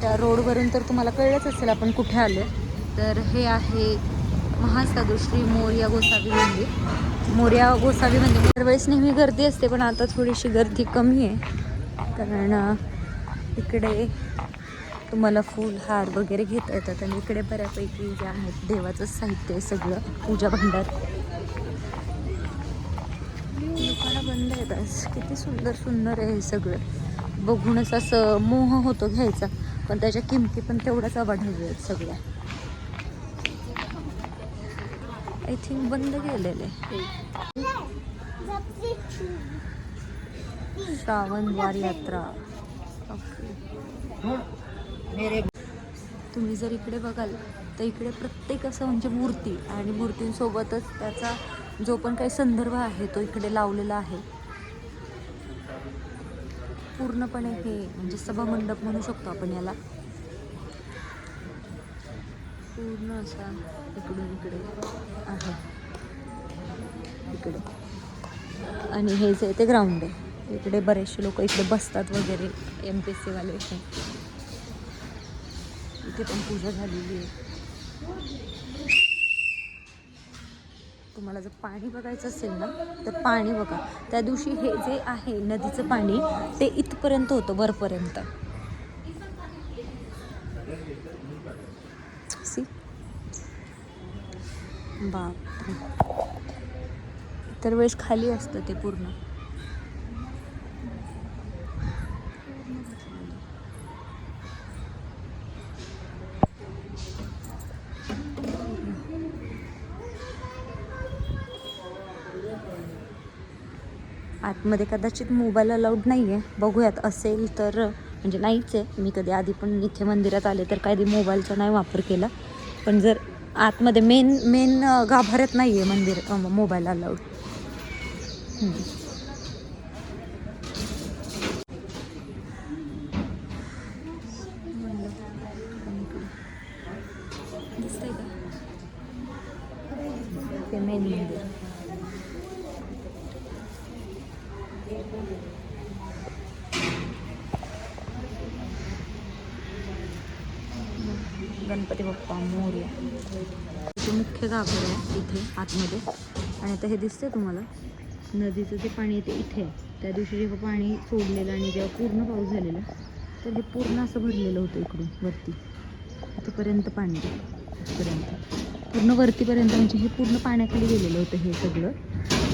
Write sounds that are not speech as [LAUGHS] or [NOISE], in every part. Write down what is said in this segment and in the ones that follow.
त्या रोडवरून तर तुम्हाला कळलंच असेल आपण कुठे आलो तर हे आहे महासाधू श्री मोर्या गोसावी मंदिर. मोर्या गोसावी मंदिर दरवेळेस नेहमी गर्दी असते पण आता थोडीशी गर्दी कमी आहे. कारण इकडे तुम्हाला फूल हार वगैरे घेता येतात आणि इकडे बऱ्यापैकी जे आहेत देवाचं साहित्य आहे सगळं पूजा भांडार. दुकानं बंद आहेत आज. किती सुंदर सुंदर आहे हे सगळं. बघूनच असं मोह होतो घ्यायचा. पण त्याच्या किमती पण तेवढ्याच अवाढव्य आहेत सगळ्या. आय थिंक बंद केलेले. श्रावणवार यात्रा. ओके तुम्ही जर इकडे बघाल तर इकडे प्रत्येक असं म्हणजे मूर्ती आणि मूर्तींसोबतच त्याचा जो पण काही संदर्भ आहे तो इकडे लावलेला आहे. पूर्णपणे हे म्हणजे सभामंडप म्हणू शकतो आपण याला. पूर्ण असा इकडून इकडे. आहे. इकडे. आणि हे जे आहे ते ग्राउंड आहे. इकडे बरेचसे लोक इकडे बसतात वगैरे एम पी एस सीवाले इथे पण पूजा झालेली आहे. तुम्हाला जर पाणी बघायचं असेल ना तर पाणी बघा. त्या दिवशी हे जे आहे नदीचं पाणी ते इथपर्यंत होतं वरपर्यंत. सी बाप इतर वेळेस खाली असतं ते पूर्ण. आतमध्ये कदाचित मोबाईल अलाउड नाही आहे बघूयात असेल तर म्हणजे नाहीच आहे. मी कधी आधी पण इथे मंदिरात आले तर कधी मोबाईलचा नाही वापर केला. पण जर आतमध्ये मेन मेन गाभाऱ्यात नाही आहे मंदिर मोबाईल अलाउड. ते मेन मंदिर. गणपती बाप्पा मोर्या. इथे मुख्य गाभार आहे इथे आतमध्ये. आणि आता हे दिसतंय तुम्हाला नदीचं जे पाणी येते इथे आहे. त्या दिवशी जेव्हा पाणी सोडलेलं आणि जेव्हा पूर्ण पाऊस झालेला तर हे पूर्ण असं भरलेलं होतं इकडून वरती. इथपर्यंत पाणी इथपर्यंत पूर्ण वरतीपर्यंत म्हणजे हे पूर्ण पाण्याखाली गेलेलं होतं हे सगळं.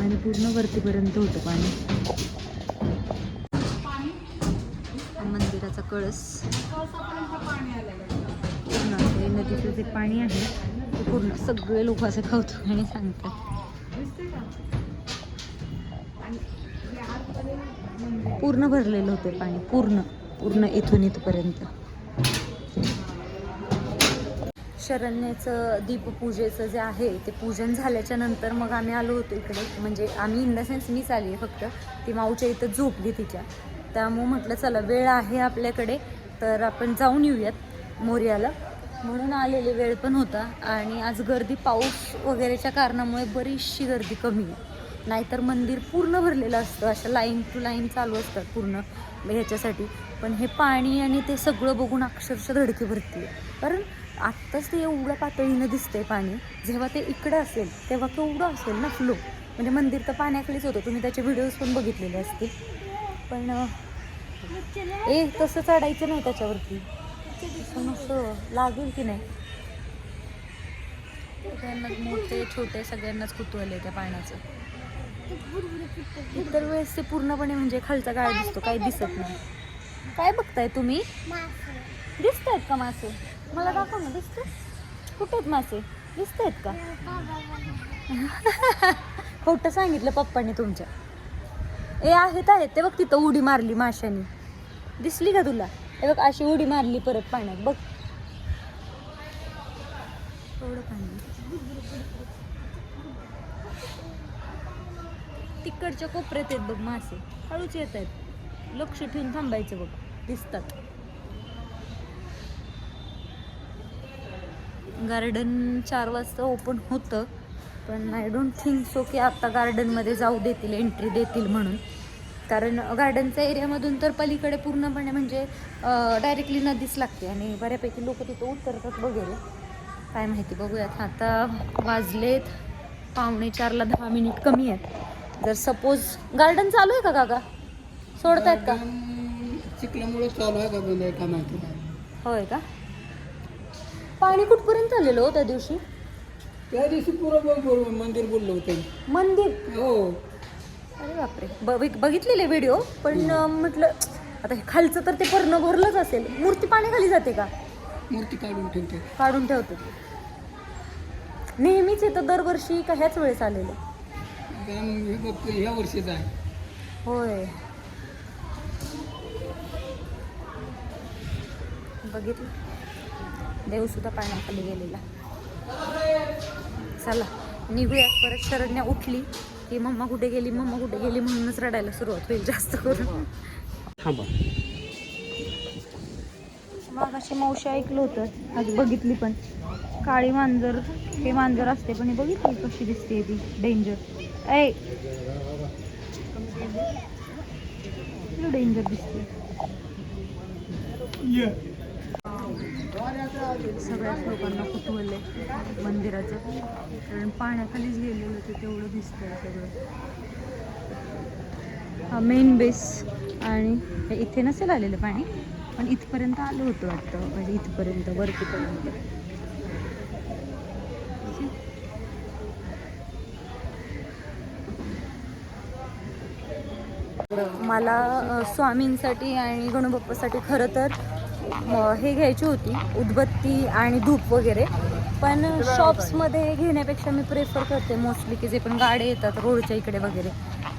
आणि पूर्ण वरतीपर्यंत होतं पाणी. मंदिराचा कळस. पूर्ण नदीचं जे पाणी आहे ते पूर्ण सगळे लोक असे कौतुकाने सांगतात. पूर्ण भरलेलं होते पाणी पूर्ण पूर्ण इथून इथपर्यंत. शरण्याचं दीपपूजेचं जे आहे ते पूजन झाल्याच्यानंतर मग आम्ही आलो होतो इकडे. म्हणजे आम्ही इन द सेन्स मीच आली आहे फक्त. ती माऊच्या इथं झोपली तिच्या. त्यामुळं म्हटलं चला वेळ आहे आपल्याकडे तर आपण जाऊन येऊयात मोर्याला. म्हणून आलेली वेळ पण होता आणि आज गर्दी पाऊस वगैरेच्या कारणामुळे बरीचशी गर्दी कमी आहे. नाहीतर मंदिर पूर्ण भरलेलं असतं अशा लाईन टू लाईन चालू असतात पूर्ण ह्याच्यासाठी. पण हे पाणी आणि ते सगळं बघून अक्षरशः धडकी भरती कारण आत्ताच ते एवढ्या पातळीनं दिसतंय पाणी. जेव्हा ते इकडं असेल तेव्हा केवढं असेल ना फ्लो म्हणजे मंदिर तर पाण्याकडेच होतं. तुम्ही त्याचे व्हिडिओज पण बघितलेले असतील. पण ए तसं चढायचं नाही त्याच्यावरती. तसं लागेल की नाही? सगळ्यांनाच मोठे छोटे सगळ्यांनाच कुतूहल आहे त्या पाण्याचं. इतर वेळेस ते पूर्णपणे म्हणजे खालचा गाळ दिसतो काही दिसत नाही. काय बघताय तुम्ही? दिसत आहेत का मासे? मला दाखव ना दिसत कुठे आहेत मासे? दिसत आहेत का? [LAUGHS] खोटं सांगितलं पप्पांनी तुमच्या. ए आहेत आहेत. ते बघ तिथं उडी मारली माशांनी. दिसली का तुला? हे बघ अशी उडी मारली परत पाण्यात बघ. एवढं पाणी. तिकडच्या कोपऱ्यात आहेत बघ मासे. हळूच येत आहेत. लक्ष ठेवून थांबायचं बघ. दिसतात. गार्डन चार वाजता ओपन होतं पण आय डोंट थिंक सो की आता गार्डनमध्ये जाऊ देतील एंट्री देतील म्हणून. कारण गार्डनच्या एरियामधून तर पलीकडे पूर्णपणे म्हणजे डायरेक्टली नदीच लागते आणि बऱ्यापैकी लोक तिथं उतरतात वगैरे. काय माहिती बघूयात. आता वाजलेत पावणे चारला दहा मिनिट कमी आहेत. जर सपोज गार्डन चालू आहे का काका? सोडतायत का? चिखल्यामुळे चालू आहे का बंद आहे का माहिती. होय का? पाणी कुठपर्यंत आलेलं हो त्या दिवशी? त्या दिवशी पुरं मंदिर बोललो होतं. मंदिर? हो. अरे बापरे. बघ बघितलेले व्हिडिओ पण म्हटलं आता हे खालचं तर ते पूर्ण भरलंच असेल. मूर्ती पाण्याखाली जाते का? मूर्ती काढून ठेवते. काढून ठेवतो. नेहमीच येतं दरवर्षी का ह्याच वेळेस आलेलं? हे बघतो ह्या वर्षीच आहे. होय. बघितलं? देवसुद्धा पाण्याखाली गेलेला. चला निघूयात. परत शरण्या उठली. की मम्मा कुठे गेली मम्मा कुठे गेली म्हणूनच रडायला सुरुवात होईल जास्त करून. थांबा. मागाशी मावशी ऐकलं होतं आज बघितली पण. काळी मांजर हे मांजर असते पण हे बघितली कशी दिसते ती? डेंजर ऐ! डेंजर दिसते. सगळ्याच लोकांना कुतूहल आहे मंदिराचं. कारण पाण्याखालीच गेलेलं ते तेवढं दिसतंय सगळं. हा मेन बेस आणि इथे नसेल आलेलं पाणी पण इथपर्यंत आलं होतं वाटतं. म्हणजे इथपर्यंत वरतीपर्यंत. मला स्वामींसाठी आणि गणुबाप्पासाठी खरं तर हे घ्यायची होती उदबत्ती आणि धूप वगैरे. पण शॉप्समध्ये घेण्यापेक्षा मी प्रेफर करते मोस्टली की जे पण गाड्या येतात रोडच्या इकडे वगैरे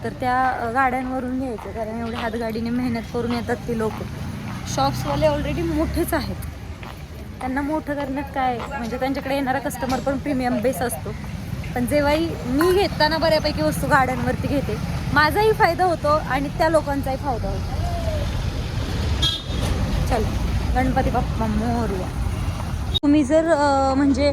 तर त्या गाड्यांवरून घ्यायचं. कारण एवढ्या हातगाडीने मेहनत करून येतात ती लोक. शॉप्सवाले ऑलरेडी मोठेच आहेत. त्यांना मोठं करण्यात काय म्हणजे त्यांच्याकडे येणारा कस्टमर पण प्रीमियम बेस असतो. पण जेव्हाही मी घेताना बऱ्यापैकी वस्तू गाड्यांवरती घेते. माझाही फायदा होतो आणि त्या लोकांचाही फायदा होतो. चल. गणपती बाप्पा मोरया तुम्ही जर म्हणजे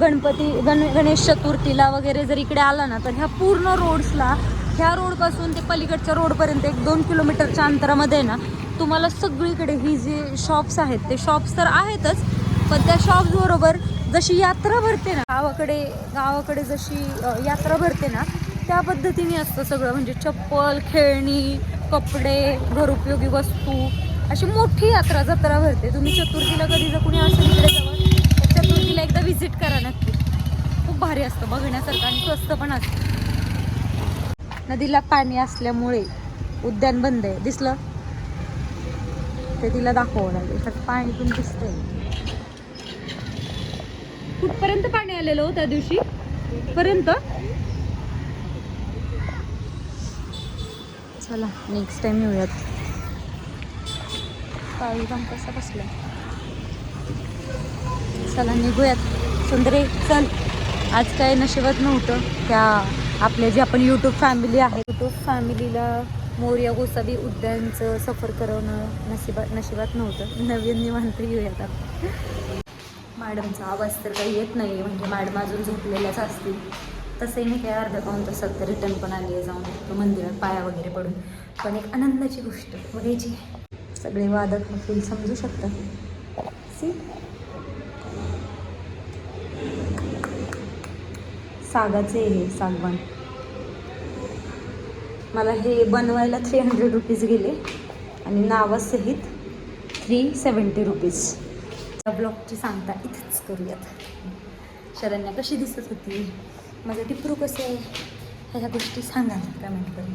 गणपती गण गणेश चतुर्थीला वगैरे जर इकडे आला ना तर ह्या पूर्ण रोड्सला ह्या रोडपासून ते पलीकडच्या रोडपर्यंत एक दोन किलोमीटरच्या अंतरामध्ये ना तुम्हाला सगळीकडे ही जे शॉप्स आहेत ते शॉप्स तर आहेतच पण त्या शॉप्सबरोबर जशी यात्रा भरते ना गावाकडे गावाकडे जशी यात्रा भरते ना त्या पद्धतीने असतं सगळं. म्हणजे चप्पल खेळणी कपडे घरोपयोगी वस्तू अशी मोठी यात्रा जत्रा भरते. तुम्ही चतुर्थीला कधी जर कुणी असेल इकडे जवळ तर चतुर्थीला एकदा व्हिजिट करा नक्की. खूप भारी असतं बघण्यासारखं आणि स्वस्त पण असतं. नदीला पाणी असल्यामुळे उद्यान बंद आहे. दिसलं? ते तिला दाखवावं लागेल तर पाणी पण दिसतंय. कुठपर्यंत पाणी आलेलं हो त्या दिवशी? पर्यंत? चला नेक्स्ट टाइम येऊयात. काळी कसा बसला चला निघूयात. सुंदरे चल. आज काय नशिबात नव्हतं. त्या आपल्या जे आपण यूट्यूब फॅमिली आहे यूट्यूब फॅमिलीला मोर्या गोसावी उद्यानचं सफर करवणं नशिबात नशिबात नव्हतं. नवीन निवांत येऊयात आपण. मॅडमचा आवाज तर काही येत नाही. म्हणजे मॅडम अजून झोपलेल्याच असतील. तसंही मी काही अर्धा पाऊन तासात रिटर्न पण आली आहे जाऊन. तो मंदिरात पाया वगैरे पडून. पण एक आनंदाची गोष्ट. बघायची. सगळे वादक फील समजू शकतात. सी सागाचे हे सागवान. मला हे बनवायला थ्री हंड्रेड रुपीज गेले आणि नावासहित थ्री सेवन्टी रुपीज त्या ब्लॉगची सांगता इथंच करूयात. शरण्या कशी दिसत होती? माझं टिपरू कसं आहे? ह्या गोष्टी सांगा कमेंट करून.